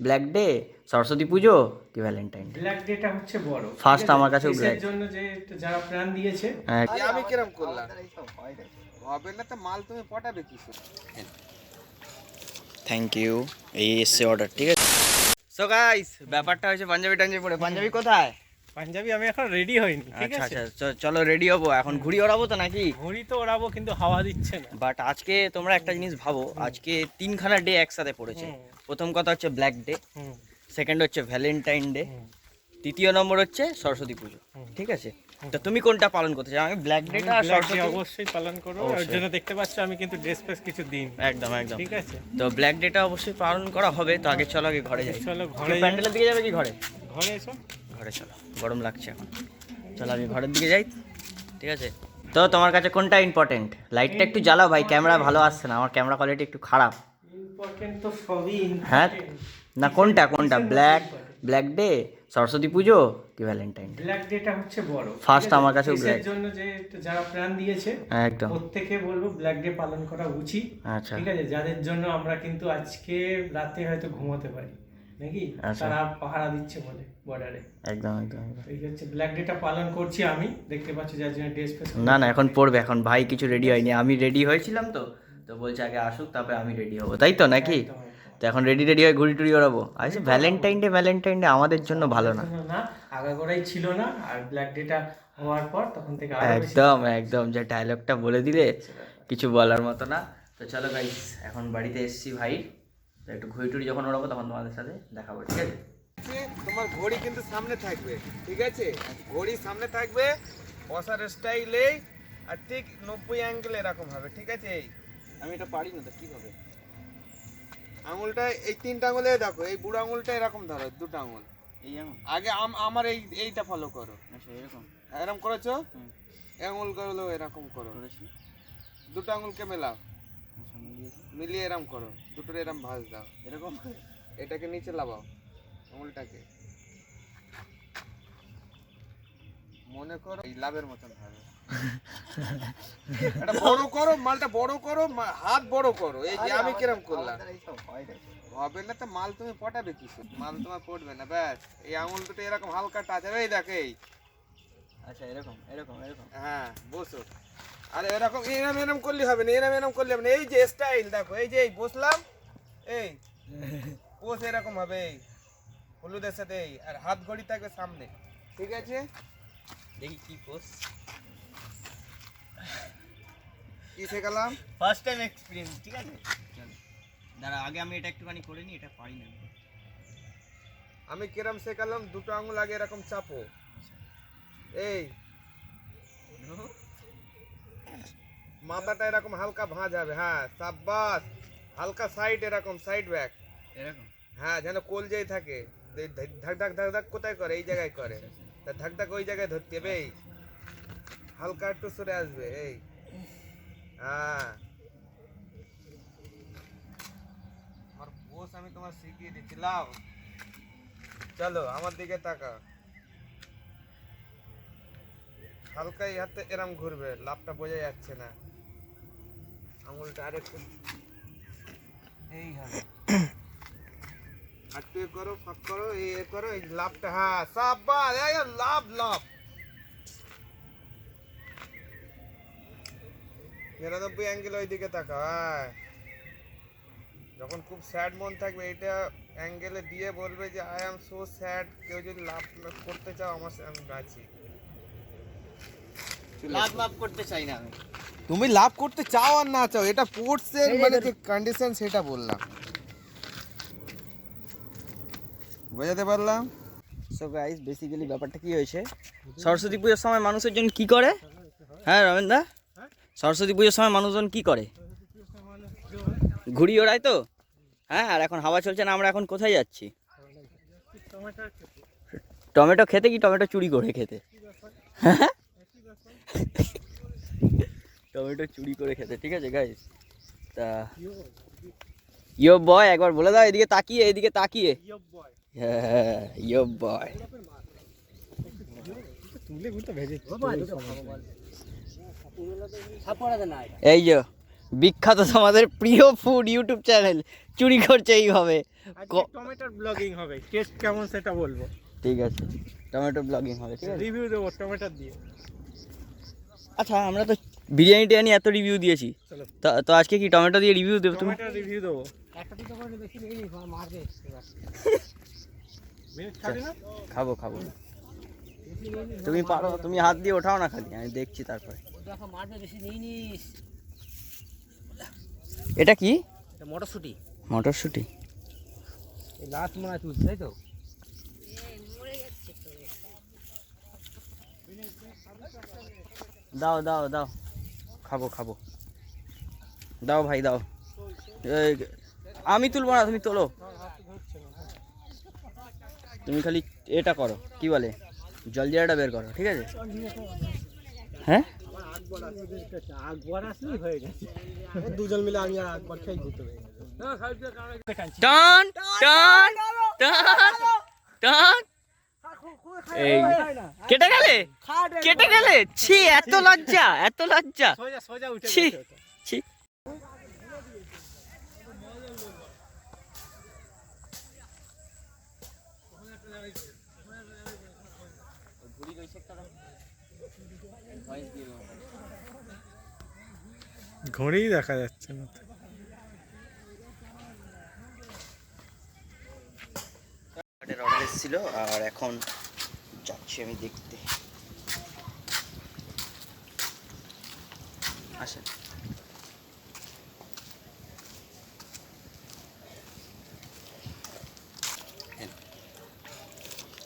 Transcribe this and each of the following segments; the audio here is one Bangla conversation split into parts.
ব্ল্যাক ডে সরস্বতী পুজো কি ভ্যালেন্টাইন ডে ব্ল্যাক ডেটা হচ্ছে বড়। ফার্স্ট? আমার কাছেও ব্ল্যাক black। জন্য যে যারা প্রাণ দিয়েছে? হ্যাঁ, আমি কিরম করলাম? হবে না তো মাল তুমি পটাবে কি থ্যাংক ইউ এই এসছে অর্ডার ঠিক আছে? সো গাইস ব্যাপারটা হয়েছে পাঞ্জাবি টাঞ্জাবি পরে। পাঞ্জাবি কোথায়? পাঞ্জাবি আমি এখন রেডি হইনি ঠিক আচ্ছা আছে? আচ্ছা চলো রেডি হব। এখন ঘুড়ি ওড়াবো তো নাকি? ঘড়ি তো ওড়াবো কিন্তু হাওয়া দিচ্ছে না। বাট আজকে তোমরা একটা জিনিস ভাবো আজকে তিনখানা ডে একসাথে পড়েছে। প্রথম কথা হচ্ছে ব্ল্যাক ডে সেকেন্ড হচ্ছে ভ্যালেন্টাইন ডে তৃতীয় নম্বর হচ্ছে সরস্বতী পুজো ঠিক আছে? তো তুমি কোনটা পালন করতে চাও? আমি ব্ল্যাক ডেটা আর সরস্বতী অবশ্যই পালন করব। ওর জন্য দেখতে পাচ্ছ আমি কিন্তু ড্রেস ফ্রেস কিছু দিন একদম একদম। ঠিক আছে? তো ব্ল্যাক ডেটা অবশ্যই পালন করা হবে। তো আগে চলো আগে ঘরে যাই। চলো ঘরে প্যান্ডেলের দিকে যাবে কি ঘরে? ঘরে এসো। ঘরে চলো গরম লাগছে এখন। চলো আমি ঘরের দিকে যাই ঠিক আছে? তো তোমার কাছে কোনটা ইম্পর্টেন্ট লাইটটা একটু জ্বালাও ভাই ক্যামেরা ভালো আসছে না আমার ক্যামেরা কোয়ালিটি একটু খারাপ। হ্যাঁ? না কোনটা কোনটা? ব্ল্যাক ব্ল্যাক ডে সরস্বতী পুজো কি ভ্যালেন্টাইন ডে ব্ল্যাক ডেটা হচ্ছে বড়। আছে? আমার কাছে black। জন্য যে যারা প্রাণ দিয়েছে একদম। প্রত্যেকে বলব ব্ল্যাক ডে পালন করা উচিত। আচ্ছা। ঠিক আছে? যাদের জন্য আমরা কিন্তু আজকে রাতে হয়তো ঘুমাতে পারি। নাকি? আচ্ছা। তারা পাহারা দিচ্ছে বলে বর্ডারে একদম একদম। এই হচ্ছে ব্ল্যাক ডেটা পালন করছি আমি। দেখতে পাচ্ছি যার জন্য ড্রেস ফেস না না এখন পড়বে এখন ভাই কিছু রেডি হয়নি। আমি রেডি হয়েছিলাম তো তো বলছে আগে আসুক তারপরে আমি রেডি হব। তাই তো নাকি? তো এখন রেডি রেডি হয়ে ঘুড়ি টুড়ি ওড়াবো। আচ্ছা ভ্যালেন্টাইন ডে ভ্যালেন্টাইন ডে আমাদের জন্য ভালো না। না আগাগোড়াই ছিল না। আর ব্ল্যাক ডেটা হওয়ার পর তখন থেকে একদম একদম। যে ডায়লগটা বলে দিলে কিছু বলার মতো না। তো চলো গাইস এখন বাড়িতে এসছি ভাই। একটু ঘুড়ি টুড়ি যখন ওড়াবো তখন তোমাদের সাথে দেখাবো ঠিক আছে? তোমার ঘড়ি কিন্তু সামনে থাকবে ঠিক আছে? ঘড়ি সামনে থাকবে বসার স্টাইলে আর ঠিক নব্বই অ্যাঙ্গেল এরকম হবে ঠিক আছে? এই আমি এটা পারি না তো কি হবে? আঙুলটা এই তিনটা আঙুলে দেখো এই বুড়ো আঙুলটা এরকম ধরো দুটো আঙুল। এই আঙুল? আগে আম- আমার এই এইটা ফলো করো। আচ্ছা এরকম? এরকম করেছ? আঙুল আঙুলগুলো এরকম করো। দুটো আঙুলকে মেলাও। মিলিয়ে এরম করো দুটোর এরম ভাঁজ দাও। এরকম এটাকে নিচে লাগাও আঙুলটাকে। মনে করো এই লাভের মতন হবে। এটা বড় করো মালটা বড় করো হাত বড় করো। এই যে আমি কিরম করলাম? হবে না তো মাল তুমি পটাবে কি মাল তোমার পড়বে না ব্যাস। এই আঙুল দুটো এরকম হালকা টাচ এই দেখ এই। আচ্ছা এরকম এরকম এরকম। হ্যাঁ বসো। আরে এরকম এরম এরম করলে হবে না এরম এরম করলে হবে না। এই যে স্টাইল দেখো এই যে এই বসলাম এই পোস এরকম হবে এই হলুদের সাথে এই আর হাত ঘড়ি থাকবে সামনে ঠিক আছে? দেখি কি পোস কি শেখালাম? ফার্স্ট টাইম এক্সপিরিয়েন্স ঠিক আছে? চলো দাঁড়া আগে আমি এটা একটুখানি করে নিই এটা পারি না। আমি। আমি কিরম শেখালাম? দুটো আঙুল আগে এরকম চাপো। এই মাথাটা এরকম হালকা ভাঁজ হবে হ্যাঁ সাব্বাস। হালকা সাইড এরকম সাইড ব্যাক এরকম? হ্যাঁ যেন কোল যেই থাকে ধাক ধাক ধাক ধাক কোথায় করে? এই জায়গায় করে। তা ধাক ধাক ওই জায়গায় ধরতে হবে এই। হালকা একটু সরে আসবে এই। হ্যাঁ। আমার বস আমি তোমার শিখিয়ে দিচ্ছি লাও চলো আমার দিকে তাকা হালকা এই হাতে এরম ঘুরবে লাভটা বোঝা যাচ্ছে না। হ্যাঁ লাভ লাভ। নিরানব্বই অ্যাঙ্গেল ওই দিকে তাকা হ্যাঁ। যখন খুব স্যাড মন থাকবে এটা অ্যাঙ্গেলে দিয়ে বলবে যে আই এম সো স্যাড কেউ যদি লাভ করতে চাও, আমার আমি আছি লাভ লাভ করতে চাই না আমি। তুমি লাভ করতে চাও আর না চাও এটা স্পোর্টসের মানে যে কন্ডিশন সেটা বললাম। বোঝাতে পারলাম? সো গাইস বেসিক্যালি ব্যাপারটা কি হয়েছে? সরস্বতী পুজোর সময় মানুষের জন্য কি করে? হ্যাঁ রমেনদা সরস্বতী পুজোর সময় মানুষজন কি করে? ঘুড়ি ওড়ায় তো? হ্যাঁ আর এখন হাওয়া চলছে না আমরা এখন কোথায় যাচ্ছি? টমেটো খেতে কি টমেটো চুরি করে খেতে? হ্যাঁ? টমেটো চুরি করে খেতে ঠিক আছে গাইস তা ইয়ো বয় একবার বলে দাও এদিকে তাকিয়ে এদিকে তাকিয়ে। হ্যাঁ ইয়ো বয় এই যে বিখ্যাত আমাদের প্রিয় ফুড ইউটিউব চ্যানেল চুরি করছে এইভাবে। টমেটোর ব্লগিং হবে টেস্ট কেমন সেটা বলব। ঠিক আছে টমেটো ব্লগিং হবে ঠিক আছে? রিভিউ দেবো টমেটোর দিয়ে। আচ্ছা আমরা তো বিরিয়ানি টিরিয়ানি এত রিভিউ দিয়েছি। তো তো আজকে কি টমেটো দিয়ে রিভিউ দেবে তুমি? রিভিউ দেবো। খাবি খাব খাব। তুমি পারো তুমি হাত দিয়ে ওঠাও না খালি আমি দেখছি তারপরে। এটা কি? মটরশুটি। মটরশুঁটি। লাস্ট মনে হয় তুলছি তাই তো? দাও দাও দাও। খাব খাব। দাও ভাই দাও। আমি তুলবো না তুমি তোলো। তুমি খালি এটা করো কি বলে? জল জিরাটা বের করো ঠিক আছে? হ্যাঁ? দুজন মিলে আমি আর আকবর খাই ঘুরতে টান টান টান টান। এই কেটে গেলে? কেটে গেলে? ছি এত লজ্জা এত লজ্জা। সোজা সোজা উঠে ছি ছি। ঘড়িই দেখা যাচ্ছে না। অর্ডার এসেছিল আর এখন যাচ্ছি আমি দেখতে। আসেন।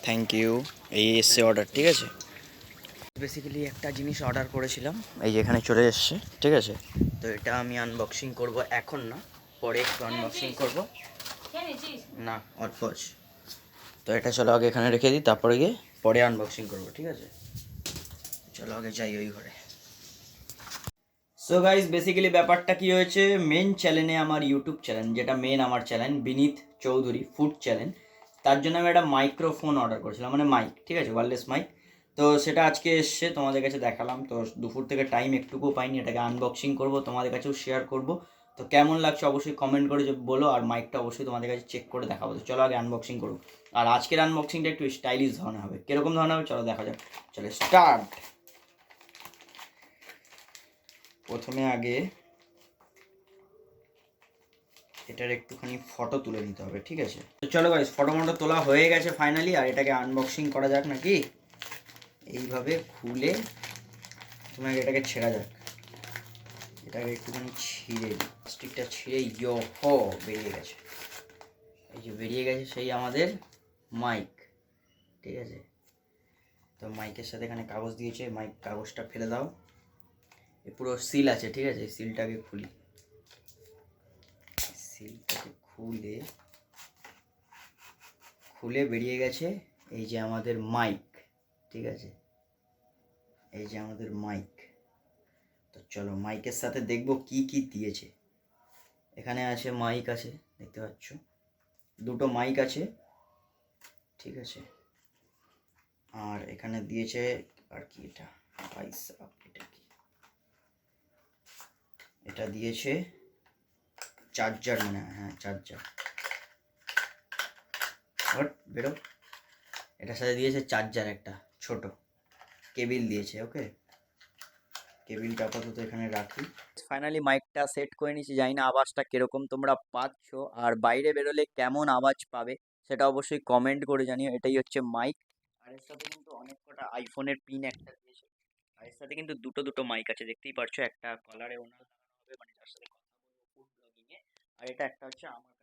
থ্যাংক ইউ এই এসছে অর্ডার ঠিক আছে? বেসিক্যালি একটা জিনিস অর্ডার করেছিলাম। এই যে এখানে চলে এসছে ঠিক আছে? তো এটা আমি আনবক্সিং করব এখন না পরে একটু আনবক্সিং করব। না অল্প আছে। তো এটা চলো আগে এখানে রেখে দিই তারপরে গিয়ে পরে আনবক্সিং করব, ঠিক আছে? চলো আগে যাই ওই ঘরে। সো গাইজ বেসিক্যালি ব্যাপারটা কি হয়েছে? মেন চ্যানেলে আমার ইউটিউব চ্যানেল যেটা মেন আমার channel Vinit Chowdhury food channel তার জন্য আমি একটা মাইক্রোফোন অর্ডার করেছিলাম মানে মাইক ঠিক আছে? ওয়ারলেস মাইক তো সেটা আজকে এসছে, তোমাদের কাছে দেখালাম। তো দুপুর থেকে টাইম একটুকু পাইনি, এটাকে আনবক্সিং করব, তোমাদের কাছেও শেয়ার করব। তো কেমন লাগছে অবশ্যই কমেন্ট করে বলো, আর মাইকটা অবশ্যই তোমাদের কাছে চেক করে দেখাবো। তো চলো আগে আনবক্সিং করব আর আজকের আনবক্সিংটা একটু স্টাইলিশ ধরনের হবে। কীরকম ধরনের হবে চলো দেখা যাক। চলো স্টার্ট প্রথমে আগে এটার একটুখানি ফটো তুলে নিতে হবে, ঠিক আছে? তো চলো গাইস ফটো মটো তোলা হয়ে গেছে ফাইনালি আর এটাকে আনবক্সিং করা যাক নাকি? এইভাবে খুলে তোমাকে এটাকে ছেঁড়া যাক। এটাকে একটুখানি ছিঁড়ে স্টিকটা ছিঁড়ে হো, বেরিয়ে গেছে। এই যে বেরিয়ে গেছে সেই আমাদের মাইক ঠিক আছে? তো মাইকের সাথে এখানে কাগজ দিয়েছে। মাইক কাগজটা ফেলে দাও। পুরো সিল আছে, ঠিক আছে? সিলটাকে খুলি। সিলটাকে খুলে খুলে বেরিয়ে গেছে এই যে আমাদের মাইক ঠিক আছে? এই যে আমাদের মাইক তো চলো মাইকের সাথে দেখব কি কি দিয়েছে। এখানে আছে মাইক আছে, দেখতে পাচ্ছ? দুটো মাইক আছে, ঠিক আছে? আর এখানে দিয়েছে, আর কি এটা? পয়সা এটা কি? এটা দিয়েছে চার্জার মানে হ্যাঁ চার্জার হট বেরো। এটার সাথে দিয়েছে চার্জার একটা, ছোট। কেবিল দিয়েছে ওকে কেবিলটা আপাতত এখানে রাখি। ফাইনালি মাইকটা সেট করে নিয়েছি। জানি না আওয়াজটা কীরকম তোমরা পাচ্ছ, আর বাইরে বেরোলে কেমন আওয়াজ পাবে সেটা অবশ্যই কমেন্ট করে জানিও। এটাই হচ্ছে মাইক আর এর সাথে কিন্তু অনেক কটা আইফোনের পিন একটা দিয়েছে। আর এর সাথে কিন্তু দুটো দুটো মাইক আছে। দেখতেই পারছ, একটা কলারে ওনার হবে মানে যার সাথে কথা বলব ফুড ব্লগিং এ আর এটা একটা হচ্ছে আমার